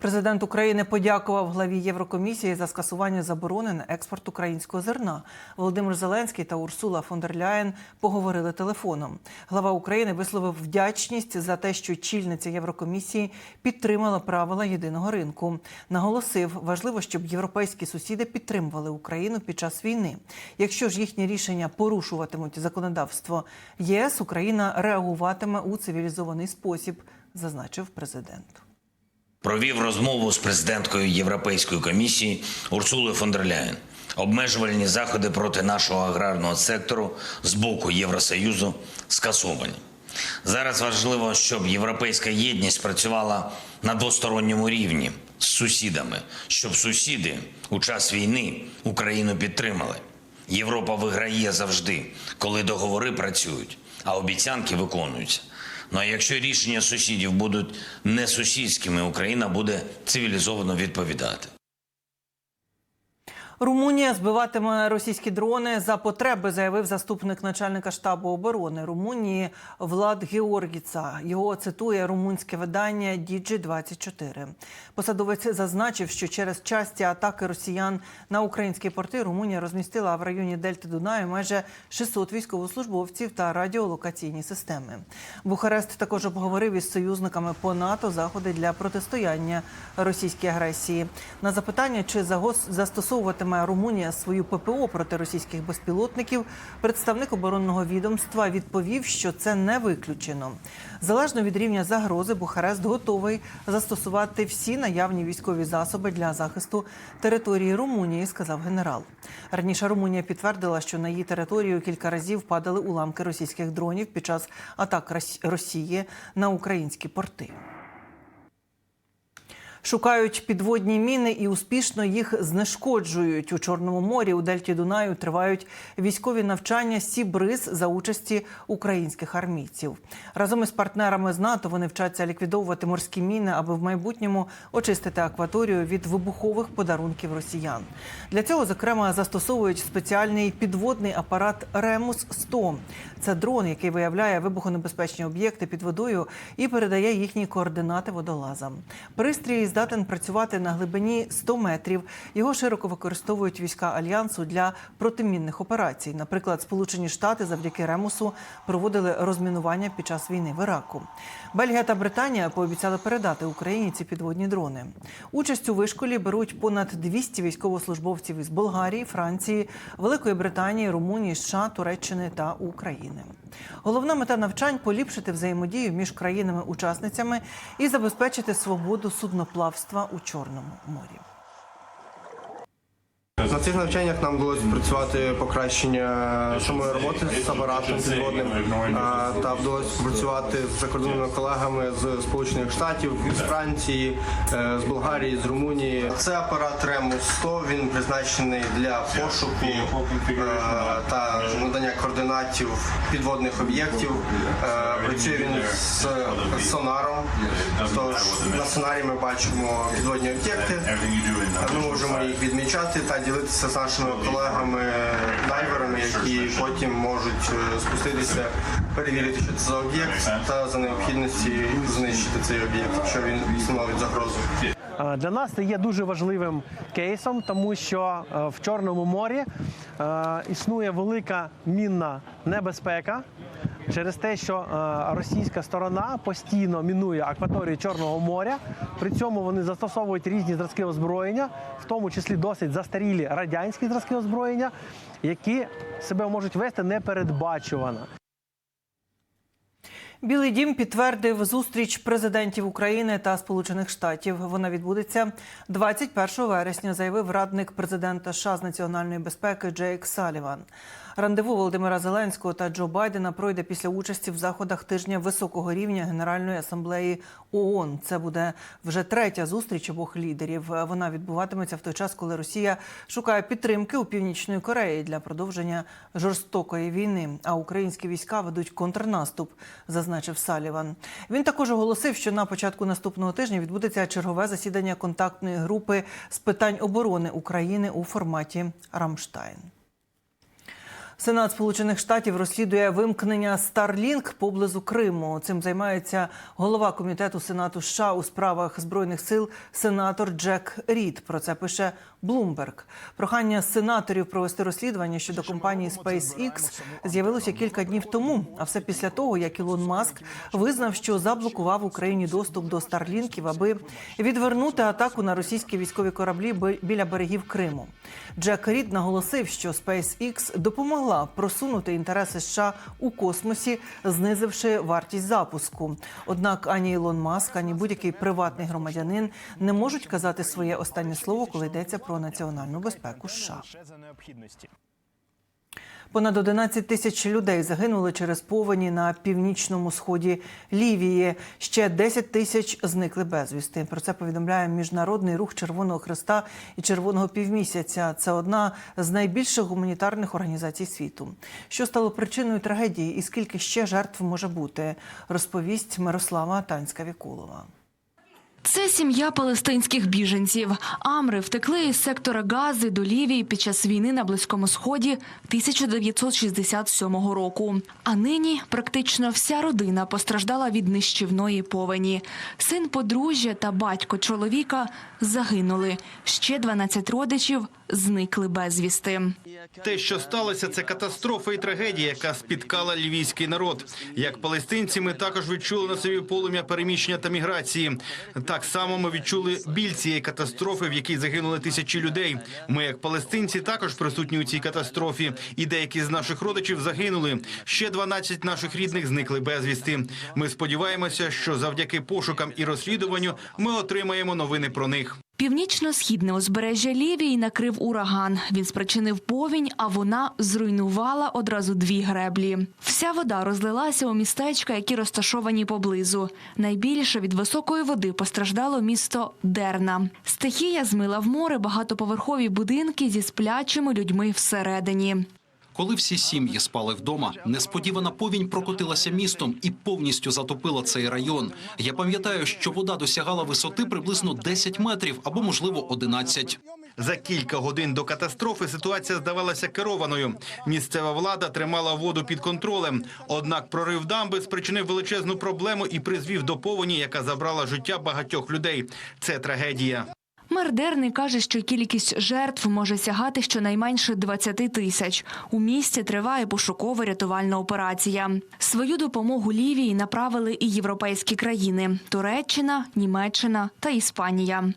Президент України подякував главі Єврокомісії за скасування заборони на експорт українського зерна. Володимир Зеленський та Урсула фон дер Ляєн поговорили телефоном. Глава України висловив вдячність за те, що чільниця Єврокомісії підтримала правила єдиного ринку. Наголосив, важливо, щоб європейські сусіди підтримували Україну під час війни. Якщо ж їхні рішення порушуватимуть законодавство ЄС, Україна реагуватиме у цивілізований спосіб, зазначив президент. Провів розмову з президенткою Європейської комісії Урсулою фон дер Ляєн. Обмежувальні заходи проти нашого аграрного сектору з боку Євросоюзу скасовані. Зараз важливо, щоб європейська єдність працювала на двосторонньому рівні з сусідами, щоб сусіди у час війни Україну підтримали. Європа виграє завжди, коли договори працюють, а обіцянки виконуються. Ну а якщо рішення сусідів будуть не сусідськими, Україна буде цивілізовано відповідати. Румунія збиватиме російські дрони за потреби, заявив заступник начальника штабу оборони Румунії Влад Георгіца. Його цитує румунське видання Діджі 24 Посадовець зазначив, що через часті атаки росіян на українські порти Румунія розмістила в районі Дельти Дунаю майже 600 військовослужбовців та радіолокаційні системи. Бухарест також обговорив із союзниками по НАТО заходи для протистояння російській агресії. На запитання, чи загос- застосовуватиме Румунія свою ППО проти російських безпілотників, представник оборонного відомства відповів, що це не виключено. Залежно від рівня загрози, Бухарест готовий застосувати всі наявні військові засоби для захисту території Румунії, сказав генерал. Раніше Румунія підтвердила, що на її територію кілька разів падали уламки російських дронів під час атак Рос- Росії на українські порти. Шукають підводні міни і успішно їх знешкоджують у Чорному морі. У Дельті Дунаю тривають військові навчання Сібриз за участі українських армійців. Разом із партнерами з НАТО вони вчаться ліквідовувати морські міни, аби в майбутньому очистити акваторію від вибухових подарунків росіян. Для цього, зокрема, застосовують спеціальний підводний апарат Ремус 100 Це дрон, який виявляє вибухонебезпечні об'єкти під водою і передає їхні координати водолазам. Пристрій здатен працювати на глибині 100 метрів. Його широко використовують війська альянсу для протимінних операцій. Наприклад, Сполучені Штати завдяки Ремусу проводили розмінування під час війни в Іраку. Бельгія та Британія пообіцяли передати Україні ці підводні дрони. Участь у вишколі беруть понад 200 військовослужбовців із Болгарії, Франції, Великої Британії, Румунії, США, Туреччини та України. Головна мета навчань поліпшити взаємодію між країнами-учасницями і забезпечити свободу судноплавства у Чорному морі. На цих навчаннях нам вдалося працювати покращення самої роботи з апаратом підводним та вдалося працювати з закордонними колегами з Сполучених Штатів, з Франції, е, з Болгарії, з Румунії. Це апарат Remus 100, Він призначений для пошуку е, та надання координатів підводних об'єктів. Е, Працює він з сонаром. Тож на сонарі ми бачимо підводні об'єкти. Ми можемо їх відмічати та ділитися з нашими колегами дайверами, які потім можуть е, спуститися, перевірити, що це за об'єкт, та за необхідності знищити цей об'єкт, якщо він становить загрозу. Е, Для нас це є дуже важливим кейсом, тому що е, в Чорному морі існує велика мінна небезпека через те, що е, російська сторона постійно мінує акваторію Чорного моря. При цьому вони застосовують різні зразки озброєння, в тому числі досить застарілі радянські зразки озброєння, які себе можуть вести непередбачувано. Білий дім підтвердив зустріч президентів України та Сполучених Штатів. Вона відбудеться 21 вересня, заявив радник президента США з національної безпеки Джейк Саліван. Рандеву Володимира Зеленського та Джо Байдена пройде після участі в заходах тижня високого рівня Генеральної асамблеї ООН. Це буде вже третя зустріч обох лідерів. Вона відбуватиметься в той час, коли Росія шукає підтримки у північної Кореї для продовження жорстокої війни. А українські війська ведуть контрнаступ, зазначив Саліван. Він також оголосив, що на початку наступного тижня відбудеться чергове засідання контактної групи з питань оборони України у форматі Рамштайн. Сенат Сполучених Штатів розслідує вимкнення Starlink поблизу Криму. Цим займається голова комітету Сенату США у справах збройних сил сенатор Джек Рід. Про це пише Bloomberg. Прохання сенаторів провести розслідування щодо компанії SpaceX з'явилося кілька днів тому. А все після того, як Ілон Маск визнав, що заблокував Україні доступ до Старлінків, аби відвернути атаку на російські військові кораблі бі- біля берегів Криму. Джек Рід наголосив, що SpaceX допомогла просунути інтереси США у космосі, знизивши вартість запуску. Однак ані Ілон Маск, ані будь-який приватний громадянин не можуть казати своє останнє слово, коли йдеться про національну безпеку США. Понад 11 тисяч людей загинули через повені на північному сході Лівії. Ще 10 тисяч зникли безвісти. Про це повідомляє міжнародний рух Червоного Христа і Червоного півмісяця. Це одна з найбільших гуманітарних організацій світу. Що стало причиною трагедії і скільки ще жертв може бути, розповість Мирослава Танська Вікулова. Це сім'я палестинських біженців. Амри втекли із сектора Гази до Лівії під час війни на Близькому Сході 1967 року. А нині практично вся родина постраждала від нищівної повені. Син подружжя та батько чоловіка загинули. Ще 12 родичів зникли безвісти. Те, що сталося, це катастрофа і трагедія, яка спіткала львівський народ. Як палестинці, ми також відчули на собі полум'я переміщення та міграції. Так само ми відчули біль цієї катастрофи, в якій загинули тисячі людей. Ми, як палестинці, також присутні у цій катастрофі. І деякі з наших родичів загинули. Ще 12 наших рідних зникли безвісти. Ми сподіваємося, що завдяки пошукам і розслідуванню ми отримаємо новини про них. Північно-східне узбережжя Лівії накрив ураган. Він спричинив повінь, а вона зруйнувала одразу дві греблі. Вся вода розлилася у містечка, які розташовані поблизу. Найбільше від високої води постраждало місто Дерна. Стихія змила в море багатоповерхові будинки зі сплячими людьми всередині. Коли всі сім'ї спали вдома, несподівана повінь прокотилася містом і повністю затопила цей район. Я пам'ятаю, що вода досягала висоти приблизно 10 метрів або, можливо, 11. За кілька годин до катастрофи ситуація здавалася керованою. Місцева влада тримала воду під контролем. Однак прорив дамби спричинив величезну проблему і призвів до повені, яка забрала життя багатьох людей. Це трагедія. Мер Дерни каже, що кількість жертв може сягати щонайменше 20 тисяч. У місті триває пошуково-рятувальна операція. Свою допомогу Лівії направили і європейські країни: Туреччина, Німеччина та Іспанія.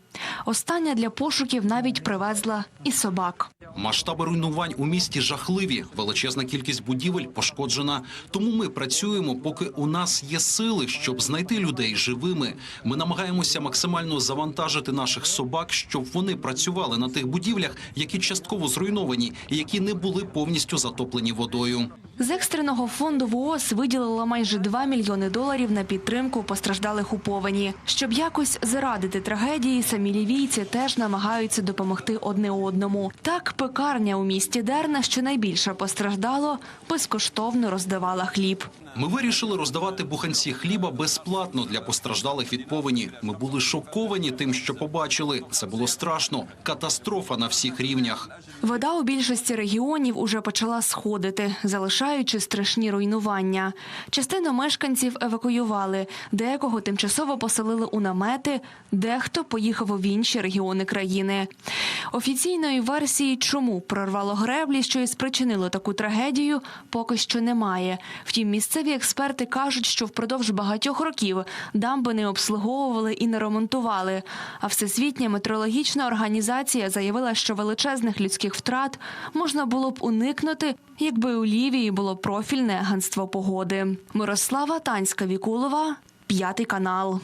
Остання для пошуків навіть привезла і собак. Масштаби руйнувань у місті жахливі. Величезна кількість будівель пошкоджена. Тому ми працюємо, поки у нас є сили, щоб знайти людей живими. Ми намагаємося максимально завантажити наших собак, щоб вони працювали на тих будівлях, які частково зруйновані і які не були повністю затоплені водою. З екстреного фонду ВООЗ виділила майже 2 мільйони доларів на підтримку постраждалих у повені. Щоб якось зарадити трагедії, самі лівійці теж намагаються допомогти одне одному. Так, пекарня у місті Дерна, що найбільше постраждало, безкоштовно роздавала хліб. Ми вирішили роздавати буханці хліба безплатно для постраждалих від повені. Ми були шоковані тим, що побачили. Це було страшно. Катастрофа на всіх рівнях. Вода у більшості регіонів уже почала сходити, залишаючи страшні руйнування. Частину мешканців евакуювали, декого тимчасово поселили у намети, дехто поїхав у інші регіони країни. Офіційної версії, чому прорвало греблі, що і спричинило таку трагедію, поки що немає. Втім, місцеві експерти кажуть, що впродовж багатьох років дамби не обслуговували і не ремонтували. А Всесвітня метрологічна організація заявила, що величезних людських втрат можна було б уникнути, якби у Лівії було профільне агентство погоди. Мирослава Танська Вікулова, п'ятий канал.